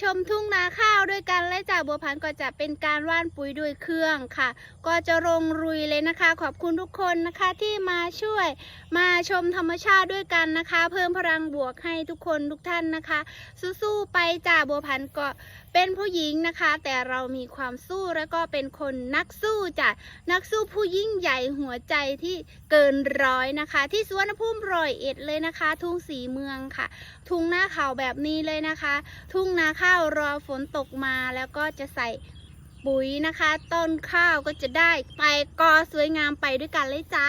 ชมทุ่งนาข้าวด้วยกันและจากบัวพันก็จะเป็นการว่านปุ๋ยด้วยเครื่องค่ะ ก็จะลงรุยเลยนะคะ ขอบคุณทุกคนนะคะที่มาช่วยมาชมธรรมชาติด้วยกันนะคะ เพิ่มพลังบวกให้ทุกคนทุกท่านนะคะ สู้ๆไปจ่าบัวพันก็เป็นผู้หญิงนะคะ แต่เรามีความสู้แล้วก็เป็นคนนักสู้จ้ะนักสู้ผู้ยิ่งใหญ่หัวใจที่เกินร้อยนะคะ ที่สวนภูมิรอยเอ็ดเลยนะคะ ทุ่งสีเมืองค่ะ ทุ่งหน้าเขาวแบบนี้เลยนะคะ ทุ่งนาข้าวรอฝนตกมาแล้วก็จะใส่ปุ๋ยนะคะ ต้นข้าวก็จะได้ไปกอสวยงามไปด้วยกันเลยจ้า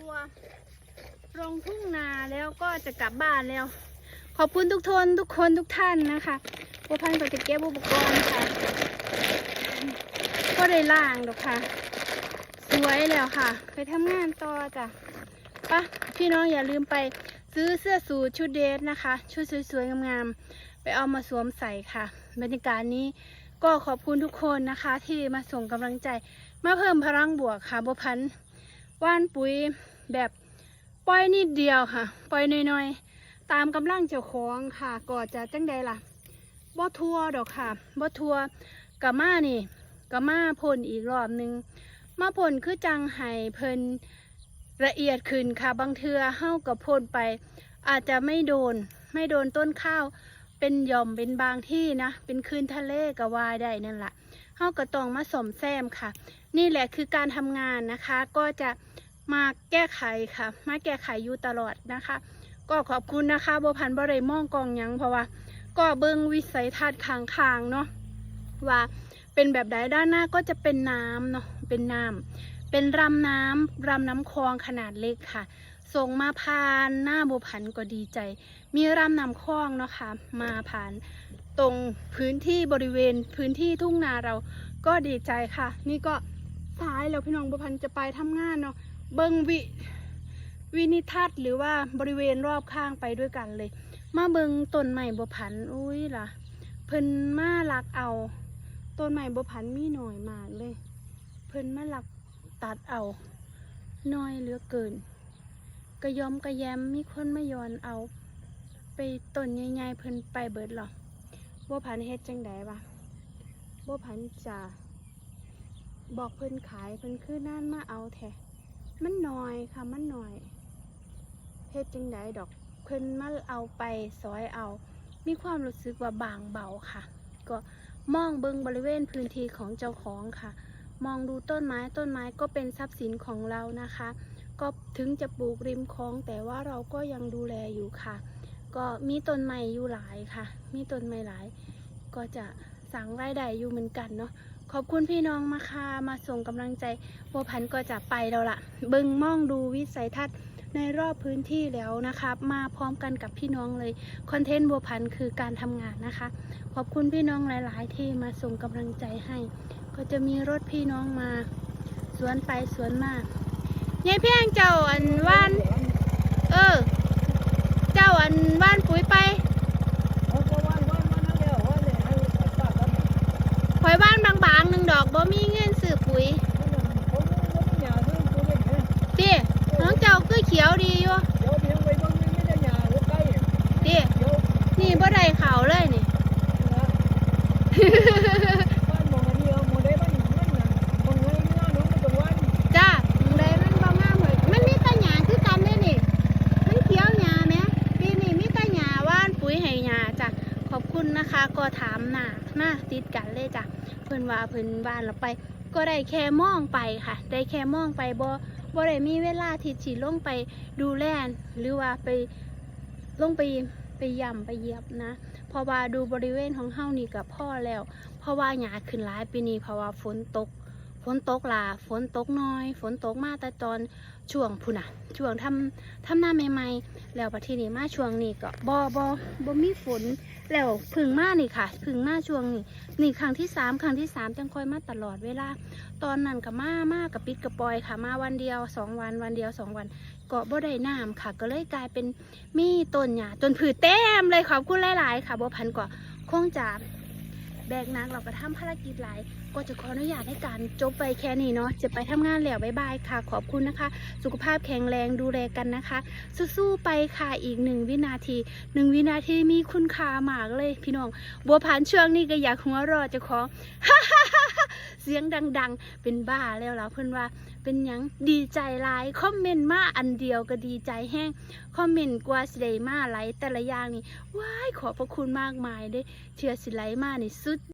ตัวลงทุ่งนาแล้วก็จะกลับบ้านแล้ว ขอบคุณทุกทนทุกคนทุกท่านนะคะบัวพันธุ์ก็จะเก็บอุปกรณ์ค่ะก็ได้ล่างดอกค่ะ สวยแล้วค่ะ ไปทำงานต่อจ้ะปะพี่น้องอย่าลืมไปซื้อเสื้อสูทชุดเดรสนะคะ ชุดสวยๆงามๆไปเอามาสวมใส่ค่ะ บรรยากาศนี้ก็ขอบคุณทุกคนนะคะ ที่มาส่งกำลังใจมาเพิ่มพลังบวกค่ะบัวพันธ์ ว่านปุ๋ยแบบปล่อยนิดเดียวค่ะ ปล่อยน้อยๆ ตามกำลังเจ้าของค่ะก็จะจังใดล่ะบ่ทัวดอกค่ะบ่ทัวกะมานี่กะมาพ่นอีกรอบหนึง มาพ่นคือจังไห้เพิ่นละเอียดขึ้นค่ะบางเทือเฮากับพ่นไป อาจจะไม่โดนไม่โดนต้นข้าวเป็นหย่อมเป็นบางที่นะ เป็นคืนทะเลก็ว่าได้นั่นแหละเฮาก็ต้องมาสมแซมค่ะ นี่แหละคือการทำงานนะคะก็จะ มาแก้ไขค่ะ มาแก้ไขอยู่ตลอดนะคะ ก็ขอบคุณนะคะบัวพันธ์บริมองกองยังเพราะว่า ก็เบิ่งวิสัยทัศน์ข้างๆเนาะว่าเป็นแบบใดด้านหน้าก็จะเป็นน้ำเนาะเป็นน้ำเป็นรำน้ำรำน้ำคลองขนาดเล็กค่ะส่งมาผ่านหน้าบัวพันธ์ก็ดีใจ มีรำน้ำคลองเนาะค่ะมาผ่านตรงพื้นที่บริเวณพื้นที่ทุ่งนาเราก็ดีใจค่ะ นี่ก็สายแล้วพี่น้องบัวพันธ์จะไปทำงานเนาะ บิ่งวิวินิทัศน์หรือว่าบริเวณรอบข้างไปด้วยกันเลย มาเบิงต้นใหม่บัวผันอุ้ยล่ะ เพิ่นมาลักเอาต้นใหม่บัวผันมีหน่อยมากเลย เพิ่นมาลักตัดเอาน้อยเหลือเกินกระยอมกระแยมมีคนไมายอนเอา ไปต้นใหญ่ๆเพิ่นไปเบิดหรอบัวผันเฮ็ดจังไดวะบัวผันจะบอกเพิ่นขายเพิ่นคือนั่นมาเอาแท้ มันน้อยค่ะมันน้อยเฮ็ดจังไดดอกเพิ่นมาเอาไปซอยเอา มีความรู้สึกว่าบางเบาค่ะ ก็มองเบิงบริเวณพื้นที่ของเจ้าของค่ะ มองดูต้นไม้ต้นไม้ก็เป็นทรัพย์สินของเรานะคะ ก็ถึงจะปลูกริมคลองแต่ว่าเราก็ยังดูแลอยู่ค่ะ ก็มีต้นไม้อยู่หลายค่ะ มีต้นไม้หลาย ก็จะสั่งรายได้อยู่เหมือนกันเนาะ ขอบคุณพี่น้องมาค่ะมาส่งกำลังใจบัวพันก็จะไปแล้วล่ะ เบิงมองดูวิสัยทัศน์ในรอบพื้นที่แล้วนะครับ มาพร้อมกันกับพี่น้องเลยคอนเทนต์บัวพันคือการทำงานนะคะ ขอบคุณพี่น้องหลาย ๆ ที่มาส่งกำลังใจให้ ก็จะมีรถพี่น้องมาสวนไปสวนมายายเพียงเจ้าอันว่าน เออ เจ้าอันว่านปุ๋ยไปข่อยว่านบางๆหนึ่งดอก บ่มีเงินซื้อปุ๋ยพี่น้องเจ้าคือเขียวดีอยู่พี่นี่บ่ได้ขาวเลยนี่ จ้าเลยมันบ่งามเลยมันมีแต่หญ้าคือกันเด้นี่ มันเขียวหญ้าแหมปีนี้มีแต่หญ้าว่านปุ๋ยให้หญ้าจ้ะ ขอบคุณ นะคะก็ถามหน้าหน้าติดกันเลยจ้ะเพิ่นว่าเพิ่นบ้านเราไป ก็ได้แค่มองไปค่ะ ได้แค่มองไปบ่บ่ได้มีเวลาที่สิลงไปดูแลหรือว่าไปลงไปไปย่ำไปเหยียบนะ เพราะว่าดูบริเวณของเฮานี่กับพ่อแล้ว เพราะว่าหยาขึ้นหลายปีนี้เพราะว่าฝนตก ฝนตกหลาฝนตกน้อย ฝนตกมาแต่ตอนช่วงพุ่นน่ะช่วงทำทำหน้าใหม่ๆ แล้วประทีนี้มาช่วงนี้ก็บ่บ่บ่มีฝนแล้วพึ่งมานี่ค่ะ พึ่งมาช่วงนี้นี่ครั้งที่สามครั้งที่สามจังคอยมาตลอดเวลา ตอนนั้นกับมามากับปิดกับปอยค่ะ มาวันเดียวสองวันวันเดียวสองวันก็บ่ได้น้ำค่ะ ก็เลยกลายเป็นมีต้นหญ้าต้นผือเต็มเลยขอบคุณหลาย ๆ ค่ะบัวพันก็คงจะแบกนักเราก็ทำภารกิจหลาย ก็จะขออนุญาตให้การจบไปแค่นี้เนาะจะไปทำงานแล้วบ๊ายบายค่ะ ขอบคุณนะคะ สุขภาพแข็งแรงดูแลกันนะคะ สู้ๆไปค่ะอีกหนึ่งวินาทีหนึ่งวินาทีมีคุณค่ามากเลยพี่น้อง บัวผ่านช่วงนี้ก็อยากหัวรอจะขอเสียงดัง ๆ เป็นบ้าแล้วล่ะเพื่อนว่า เป็นยังดีใจหลายคอมเมนต์มาอันเดียวก็ดีใจแห้งคอมเมนต์กว่าสิได้มาไหลแต่ละอย่างนี่ว้ายขอบพระคุณมากมายเด้เชื่อสิไลมานี่สุด